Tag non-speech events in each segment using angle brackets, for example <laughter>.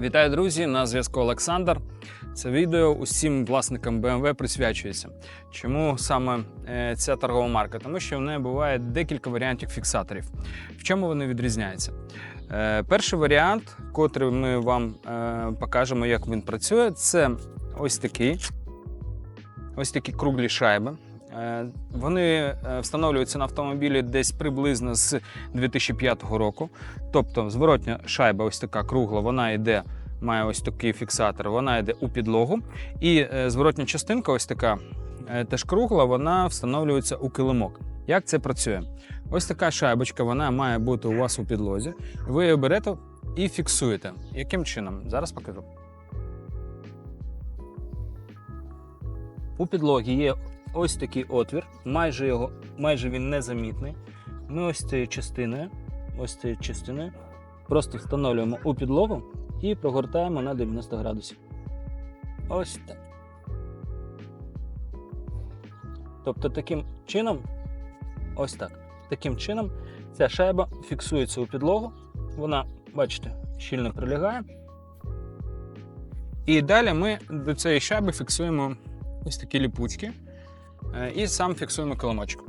Вітаю, друзі! На зв'язку Олександр. Це відео усім власникам BMW присвячується. Чому саме е, ця торгова марка? Тому що в неї буває декілька варіантів фіксаторів. В чому вони відрізняються? Е, Перший варіант, котрий ми вам е, покажемо, як він працює, це ось такий. Ось такі круглі шайби. Е, Вони е, встановлюються на автомобілі десь приблизно з 2005 року. Тобто зворотня шайба, ось така кругла, вона йде, має ось такий фіксатор, вона йде у підлогу. І е, зворотня частинка, ось така теж кругла, вона встановлюється у килимок. Як це працює? Ось така шайбочка, вона має бути у вас у підлозі. Ви її берете і фіксуєте. Яким чином? Зараз покажу. У підлогі є ось такий отвір, майже його, майже він незамітний. Ми ось цією частиною, ось цією частиною просто встановлюємо у підлогу і прогортаємо на 90 градусів. Ось так. Тобто таким чином, ось так. Таким чином ця шайба фіксується у підлогу. Вона, бачите, щільно прилягає. І далі ми до цієї шайби фіксуємо ось такі ліпучки. Е, І сам фіксуємо килимочок.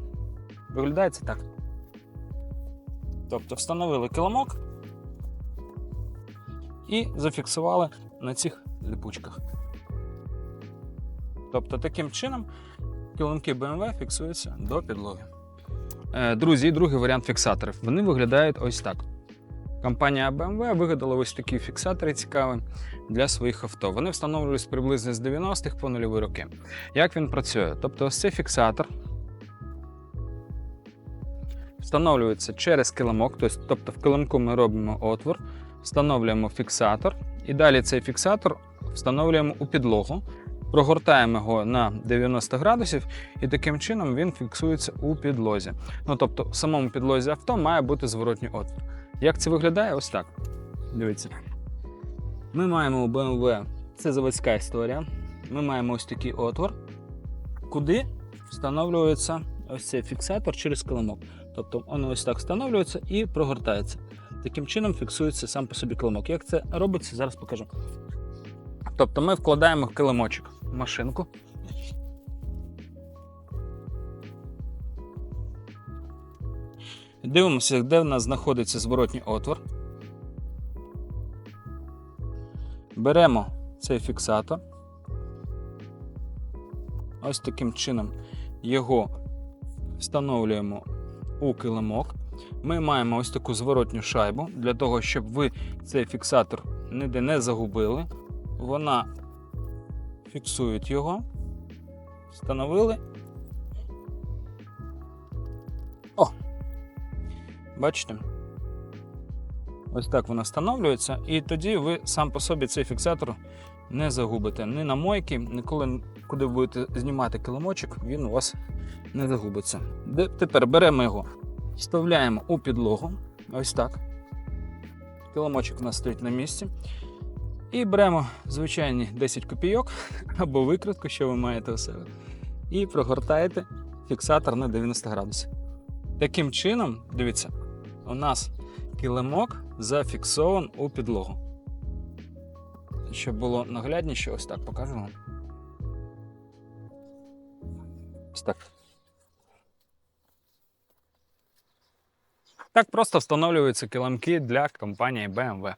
Виглядає це так. Тобто встановили килимок і зафіксували на цих ліпучках. Тобто таким чином килимки BMW фіксуються до підлоги. Е, Друзі, і другий варіант фіксаторів. Вони виглядають ось так. Компанія BMW вигадала ось такі фіксатори цікаві для своїх авто. Вони встановлювалися приблизно з 90-х по нульові роки. Як він працює? Тобто, ось цей фіксатор встановлюється через килимок, тобто в килимку ми робимо отвор, встановлюємо фіксатор, і далі цей фіксатор встановлюємо у підлогу, прогортаємо його на 90 градусів, і таким чином він фіксується у підлозі. Ну тобто, в самому підлозі авто має бути зворотній отвір. Як це виглядає? Ось так. Дивіться. Ми маємо у BMW, це заводська історія. Ми маємо ось такий отвор, куди встановлюється ось цей фіксатор через килимок. Тобто воно ось так встановлюється і прогортається. Таким чином фіксується сам по собі килимок. Як це робиться, зараз покажу. Тобто ми вкладаємо килимочок в машинку. Дивимося, де в нас знаходиться зворотній отвор. Беремо цей фіксатор. Ось таким чином його встановлюємо у килимок. Ми маємо ось таку зворотню шайбу для того, щоб ви цей фіксатор ніде не загубили. Вона фіксує його, встановили. О! Бачите? Ось так вона встановлюється, і тоді ви сам по собі цей фіксатор не загубите. Ні на мойки, ніколи, куди ви будете знімати килимочок, він у вас не загубиться. Тепер беремо його, вставляємо у підлогу. Ось так. Килимочок у нас стоїть на місці. І беремо звичайні 10 копійок <laughs> або викрутку, що ви маєте у себе. І прогортаєте фіксатор на 90 градусів. Таким чином, дивіться, у нас килимок зафіксован у підлогу. Щоб було наглядніше, ось так покажу вам. Ось так. Так просто встановлюються килимки для компанії BMW.